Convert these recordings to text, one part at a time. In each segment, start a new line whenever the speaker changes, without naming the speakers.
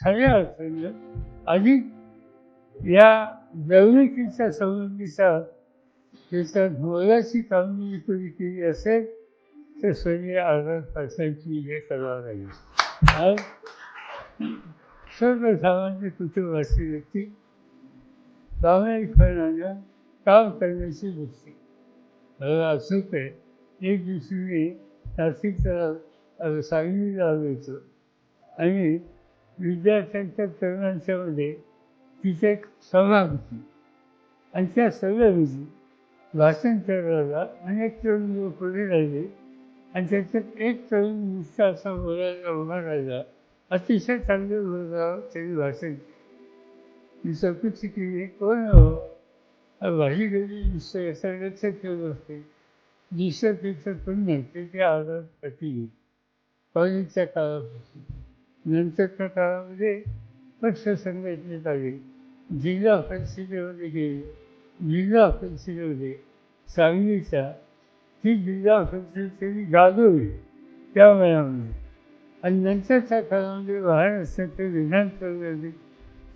खऱ्या अर्थानं अधिक या जवळीकीच्या संबंधीचा त्याचा मोलाची कामगिरी कोणी केली असेल तर सगळे आझाद पाटलांची हे करावं लागेल. आज सर्वसामान्य कुटुंबाची व्यक्ती प्रामाणिकपणानं काम करण्याची वृत्ती मला अचूक आहे एक दिवशी मी नाशिकला सांगलीला आलो होतो. आणि विद्यार्थ्यांच्या तरुणांच्यामध्ये तिथे एक सभा होती. आणि त्या सभेमध्ये भाषण करायला अनेक तरुण लोक पुढे राहिले. आणि त्याच्यात एक तरुण नुसता असा बोलायला उभा राहिला. अतिशय चांगलं बोलावं त्यांनी भाषण मी चौकशी केली कोण हो? भाजी गेली नुसतं याचा लक्ष ठेवलं असते. दिसत तिथं पण नाही ते आजार पटी पाहिजेच्या काळापासून. नंतरच्या काळामध्ये पक्ष संघटनेत आले जिल्हा परिषदेमध्ये गेले जिल्हा परिषदेमध्ये सांगलीच्या ती जिल्हा परिषद त्यांनी गाजवली त्या वयामध्ये आणि नंतरच्या काळामध्ये महाराष्ट्राच्या विधानसभेमध्ये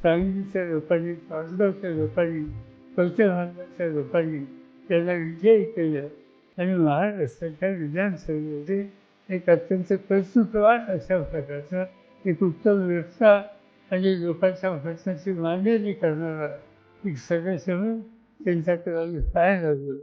सांगलीच्या लोकांनी पाचगावच्या लोकांनी कवचभागाच्या लोकांनी त्याला विजयी केलं. आणि महाराष्ट्राच्या विधानसभेमध्ये एक अत्यंत कर्तृत्ववान अशा प्रकारचा एक उत्तम व्यवस्था आणि लोकांच्या प्रश्नाची मांडणी करणारा एक सदस्य म्हणून त्यांच्याकडे आम्ही पाहायला लागलो